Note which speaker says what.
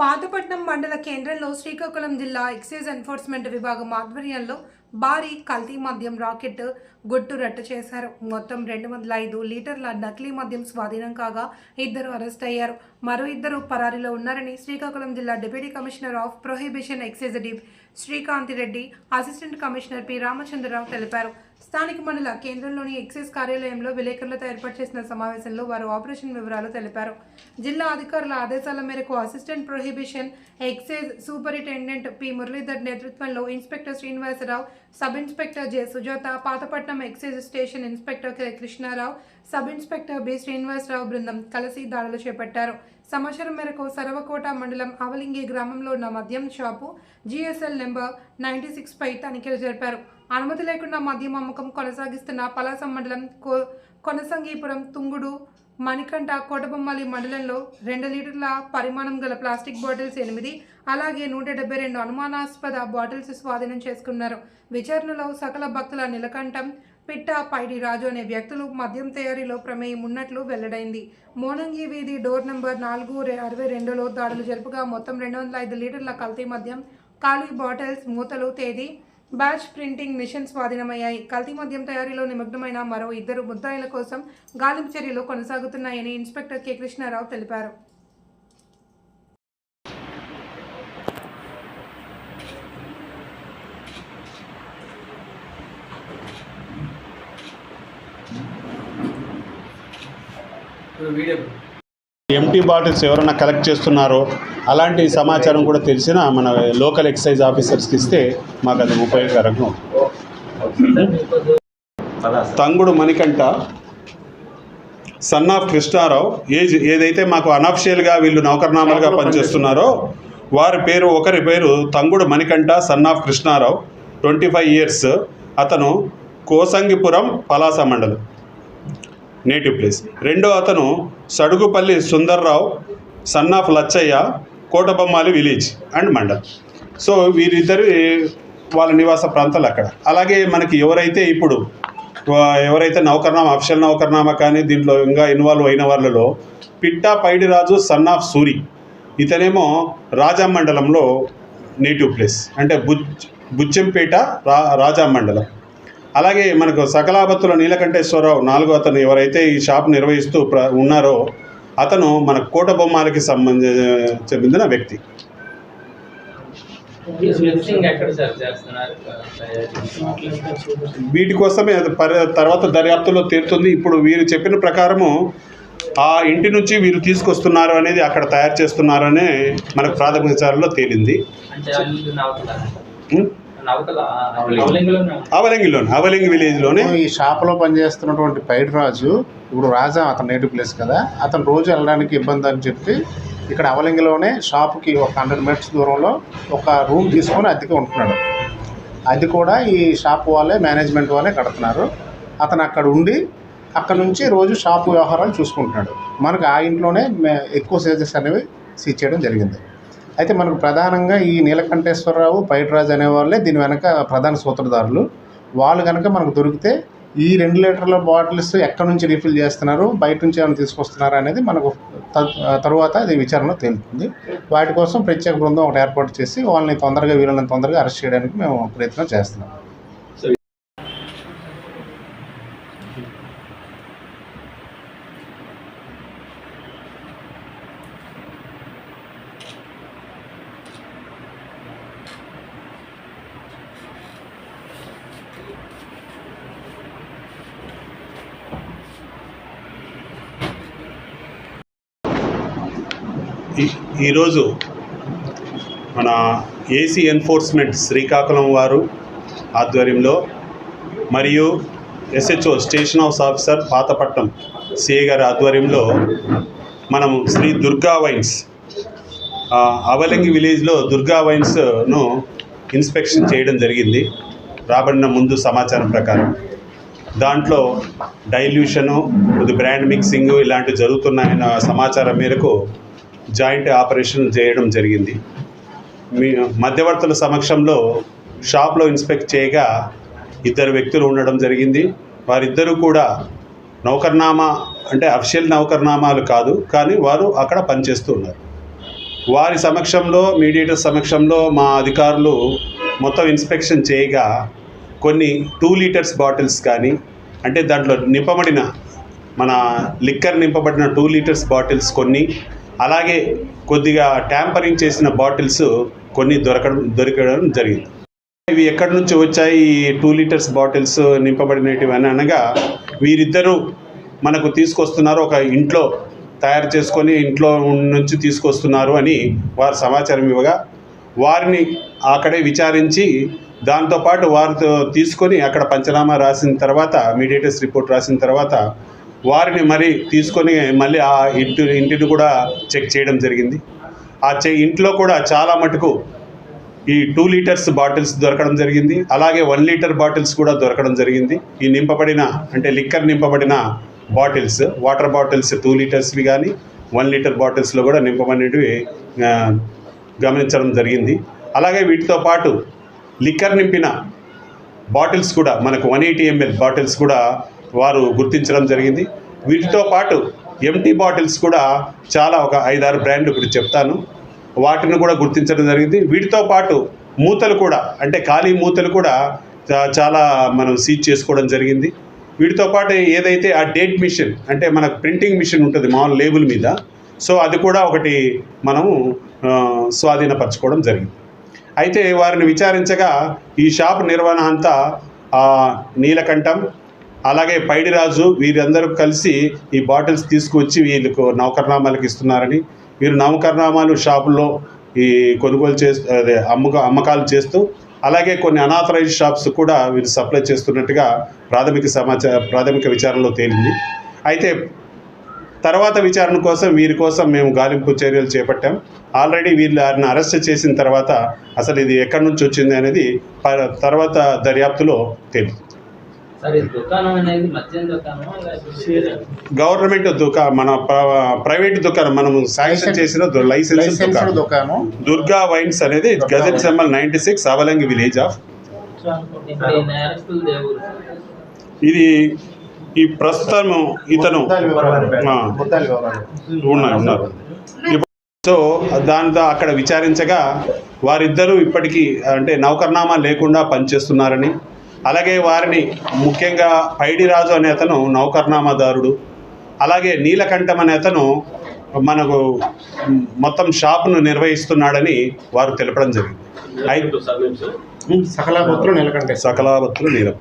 Speaker 1: పాతపట్నం మండల కేంద్రంలో శ్రీకాకుళం జిల్లా ఎక్సైజ్ ఎన్ఫోర్స్మెంట్ విభాగం ఆధ్వర్యంలో భారీ కల్తీ మద్యం రాకెట్ గుట్టు రట్టు చేశారు. మొత్తం రెండు వందల ఐదు లీటర్ల నకిలీ మద్యం స్వాధీనం కాగా ఇద్దరు అరెస్ట్ అయ్యారు. మరో ఇద్దరు పరారీలో ఉన్నారని శ్రీకాకుళం జిల్లా deputy commissioner of prohibition excise deep Srikanthi Reddy assistant commissioner P Ramachandrarao తెలిపారు. స్థానిక మండల కేంద్రంలోని ఎక్సైజ్ కార్యాలయంలో విలేకరులతో ఏర్పాటు చేసిన సమావేశంలో వారు ఆపరేషన్ వివరాలు తెలిపారు. జిల్లా అధికారుల ఆదేశాల మేరకు assistant prohibition excise superintendent P. Muralidhar నేతృత్వంలో inspector Srinivasarao sub inspector J. Sujatha Pathapatnam excise station inspector K. Krishnarao sub inspector B. Srinivasarao బృందం కలిసి దాడులు చేపట్టారు. సమాచారం మేరకు సరవకోట మండలం అవలింగి గ్రామంలో ఉన్న మద్యం shop GSL number ninety six పై తనిఖీలు జరిపారు. అనుమతి లేకుండా మద్యం అమ్మకం కొనసాగిస్తున్న పలాస మండలం కో కొనసంగీపురం తుంగుడు మణికంఠ కోటబొమ్మలి మండలంలో రెండు లీటర్ల పరిమాణం గల ప్లాస్టిక్ బాటిల్స్ ఎనిమిది అలాగే నూట డెబ్బై రెండు అనుమానాస్పద బాటిల్స్ స్వాధీనం చేసుకున్నారు. విచారణలో సకల భక్తుల నిలకంఠం పిట్ట పైడి రాజు అనే వ్యక్తులు మద్యం తయారీలో ప్రమేయం ఉన్నట్లు వెల్లడైంది. మోనంగి వీధి డోర్ నంబర్ నాలుగు అరవై రెండులో దాడులు జరుపుగా మొత్తం రెండు వందల ఐదు లీటర్ల కల్తీ మద్యం ఖాళీ బాటిల్స్ మూతలు తేదీ బ్యాచ్ ప్రింటింగ్ మిషన్ స్వాధీనమయ్యాయి. కల్తీ మద్యం తయారీలో నిమగ్నమైన మరో ఇద్దరు ముద్దాయిల కోసం గాలింపు చర్యలు కొనసాగుతున్నాయని ఇన్స్పెక్టర్ కె. కృష్ణారావు తెలిపారు.
Speaker 2: వీడియో
Speaker 3: ఎంటీ బాటిల్స్ ఎవరైనా కలెక్ట్ చేస్తున్నారో అలాంటి సమాచారం కూడా తెలిసిన మన లోకల్ ఎక్సైజ్ ఆఫీసర్స్కి ఇస్తే మాకు అది ఉపయోగకరంగా Tangudu Manikanta son of Krishnarao age ఏదైతే మాకు అనఫిషియల్గా వీళ్ళు నౌకర్నామాలుగా పనిచేస్తున్నారో వారి పేరు ఒకరి పేరు Tangudu Manikanta son of Krishnarao twenty five years అతను కోసంగిపురం పలాస మండలం. Native place. రెండో అతను Sadugupalli Sundarrao son of Lachchayya Kotabommali village and mandal. So వీరిద్దరు వాళ్ళ నివాస ప్రాంతాలు అక్కడ. అలాగే మనకి ఎవరైతే ఇప్పుడు ఎవరైతే నౌకర్నామా అఫిషియల్ నౌకర్నామా కానీ దీంట్లో ఇంకా ఇన్వాల్వ్ అయిన వాళ్ళలో పిట్టా పైడిరాజు సన్ ఆఫ్ సూరి ఇతనేమో రాజా మండలంలో నేటివ్ ప్లేస్. అంటే బుజ్ బుచ్చంపేట రా రాజా మండలం. అలాగే మనకు సకలాబత్తుల నీలకంఠేశ్వరరావు నాలుగో అతను ఎవరైతే ఈ షాప్ నిర్వహిస్తూ ప్ర ఉన్నారో అతను మన కోట బొమ్మాలకి సంబంధ చెందిన వ్యక్తి. వీటి కోసమే అది పరి తర్వాత దర్యాప్తులో తేలుతుంది ఇప్పుడు వీరు చెప్పిన ప్రకారము ఆ ఇంటి నుంచి వీరు తీసుకొస్తున్నారు అనేది అక్కడ తయారు చేస్తున్నారు అనే మనకు ప్రాథమిక విచారణలో తేలింది.
Speaker 2: అవలింగులోనే
Speaker 3: అవలంగి విలేజ్లోనే.
Speaker 4: ఈ షాప్లో పనిచేస్తున్నటువంటి పైడి రాజు ఇప్పుడు రాజా అతను నేటివ్ ప్లేస్ కదా అతను రోజు వెళ్ళడానికి ఇబ్బంది అని చెప్పి ఇక్కడ అవలింగిలోనే షాప్కి ఒక హండ్రెడ్ మీటర్స్ దూరంలో ఒక రూమ్ తీసుకొని అద్దెకి ఉంటున్నాడు. అది కూడా ఈ షాప్ వాళ్ళే మేనేజ్మెంట్ వాళ్ళే కడుతున్నారు. అతను అక్కడ ఉండి అక్కడ నుంచి రోజు షాప్ వ్యవహారాలు చూసుకుంటున్నాడు. మనకు ఆ ఇంట్లోనే ఎక్కువ సేజెస్ అనేవి సీజ్ చేయడం జరిగింది. అయితే మనకు ప్రధానంగా ఈ నీలకంఠేశ్వరరావు పైటరాజు అనేవాళ్ళే దీని వెనక ప్రధాన సూత్రధారులు. వాళ్ళు కనుక మనకు దొరికితే ఈ రెండు లీటర్ల బాటిల్స్ ఎక్కడి నుంచి రీఫిల్ చేస్తున్నారు బయట నుంచి ఏమైనా తీసుకొస్తున్నారు అనేది మనకు త- తరువాత అది విచారణ తేలుతుంది. వాటి కోసం ప్రత్యేక బృందం ఒకటి ఏర్పాటు చేసి వాళ్ళని తొందరగా వీళ్ళని తొందరగా అరెస్ట్ చేయడానికి మేము ప్రయత్నం చేస్తున్నాం.
Speaker 3: ఈరోజు మన ఏసీ ఎన్ఫోర్స్మెంట్ శ్రీకాకుళం వారు ఆధ్వర్యంలో మరియు SHO station house officer Pathapatnam CA గారి ఆధ్వర్యంలో మనం శ్రీ దుర్గా వైన్స్ అవలంగి విలేజ్లో దుర్గా వైన్స్ను ఇన్స్పెక్షన్ చేయడం జరిగింది. రాబడిన ముందు సమాచారం ప్రకారం. దాంట్లో డైల్యూషను ఇది బ్రాండ్ మిక్సింగ్ ఇలాంటివి జరుగుతున్నాయన్న సమాచారం మేరకు జాయింట్ ఆపరేషన్ చేయడం జరిగింది. మీ మధ్యవర్తుల సమక్షంలో షాప్లో ఇన్స్పెక్ట్ చేయగా ఇద్దరు వ్యక్తులు ఉండడం జరిగింది. వారిద్దరూ కూడా నౌకర్నామా అంటే అఫిషియల్ నౌకర్నామాలు కాదు కానీ వారు అక్కడ పనిచేస్తూ ఉన్నారు. వారి సమక్షంలో మీడియేటర్ సమక్షంలో మా అధికారులు మొత్తం ఇన్స్పెక్షన్ చేయగా కొన్ని టూ లీటర్స్ బాటిల్స్ కానీ అంటే దాంట్లో నింపబడిన మన లిక్కర్ నింపబడిన టూ లీటర్స్ బాటిల్స్ కొన్ని అలాగే కొద్దిగా ట్యాంపరింగ్ చేసిన బాటిల్స్ కొన్ని దొరకడం దొరకడం జరిగింది. ఇవి ఎక్కడి నుంచి వచ్చాయి? ఈ టూ లీటర్స్ బాటిల్స్ నింపబడినవి అని అనగా వీరిద్దరూ మనకు తీసుకొస్తున్నారు ఒక ఇంట్లో తయారు చేసుకొని ఇంట్లో నుంచి తీసుకొస్తున్నారు అని వారు సమాచారం ఇవ్వగా వారిని అక్కడే విచారించి దాంతోపాటు వారితో తీసుకొని అక్కడ పంచనామా రాసిన తర్వాత మీడియేటర్స్ రిపోర్ట్ రాసిన తర్వాత వారిని మరి తీసుకొని మళ్ళీ ఆ ఇంటి ఇంటిని కూడా చెక్ చేయడం జరిగింది. ఆ చె ఇంట్లో కూడా చాలా మటుకు ఈ టూ లీటర్స్ బాటిల్స్ దొరకడం జరిగింది. అలాగే వన్ లీటర్ బాటిల్స్ కూడా దొరకడం జరిగింది. ఈ నింపబడిన అంటే లిక్కర్ నింపబడిన బాటిల్స్ వాటర్ బాటిల్స్ టూ లీటర్స్వి కానీ వన్ లీటర్ బాటిల్స్లో కూడా నింపబడినవి గమనించడం జరిగింది. అలాగే వీటితో పాటు లిక్కర్ నింపిన బాటిల్స్ కూడా మనకు వన్ ఎయిటీ ఎంఎల్ బాటిల్స్ కూడా వారు గుర్తించడం జరిగింది. వీటితో పాటు ఎంటీ బాటిల్స్ కూడా చాలా ఒక ఐదారు బ్రాండ్ ఇప్పుడు చెప్తాను. వాటిని కూడా గుర్తించడం జరిగింది. వీటితో పాటు మూతలు కూడా అంటే ఖాళీ మూతలు కూడా చాలా మనం సీజ్ చేసుకోవడం జరిగింది. వీటితో పాటు ఏదైతే ఆ డేట్ మిషన్ అంటే మనకు ప్రింటింగ్ మిషన్ ఉంటుంది మామూలు లేబుల్ మీద సో అది కూడా ఒకటి మనము స్వాధీనపరచుకోవడం జరిగింది. అయితే వారిని విచారించగా ఈ షాప్ నిర్వహణ అంతా నీలకంఠం అలాగే పైడిరాజు వీరందరూ కలిసి ఈ బాటిల్స్ తీసుకువచ్చి వీళ్ళకు నౌకర్నామాలకు ఇస్తున్నారని. వీరు నౌకర్నామాలు షాపుల్లో ఈ కొనుగోలు చేస్తూ అదే అమ్మక అమ్మకాలు చేస్తూ అలాగే కొన్ని అనాథరైజ్ షాప్స్ కూడా వీరు సప్లై చేస్తున్నట్టుగా ప్రాథమిక సమాచార ప్రాథమిక విచారణలో తేలింది. అయితే తర్వాత విచారణ కోసం వీరి కోసం మేము గాలింపు చర్యలు చేపట్టాం. ఆల్రెడీ వీళ్ళని అరెస్ట్ చేసిన తర్వాత అసలు ఇది ఎక్కడి నుంచి వచ్చింది అనేది ప- తర్వాత దర్యాప్తులో తేలింది. గవర్నమెంట్ దుకా మన ప్ర- ప్రైవేట్ దుకాణం మనం శాంక్షన్ చేసిన లైసెన్స్ దుకాణం. దుర్గా వైన్స్ అనేది gazette number ninety six Avalangi village of. ఇది ఈ ప్రస్తుతం ఇతను ఉన్నారు. సో దాంతో అక్కడ విచారించగా వారిద్దరూ ఇప్పటికీ అంటే నౌకర్నామా లేకుండా పనిచేస్తున్నారని అలాగే వారిని ముఖ్యంగా పైడిరాజు అనే అతను నౌకర్నామాదారుడు అలాగే నీలకంఠం అనే అతను మనకు మొత్తం షాపును నిర్వహిస్తున్నాడని వారు తెలపడం జరిగింది. అయితే
Speaker 4: సకలాపత్రులు నిలకంటే
Speaker 3: సకలావత్తులు నీలం.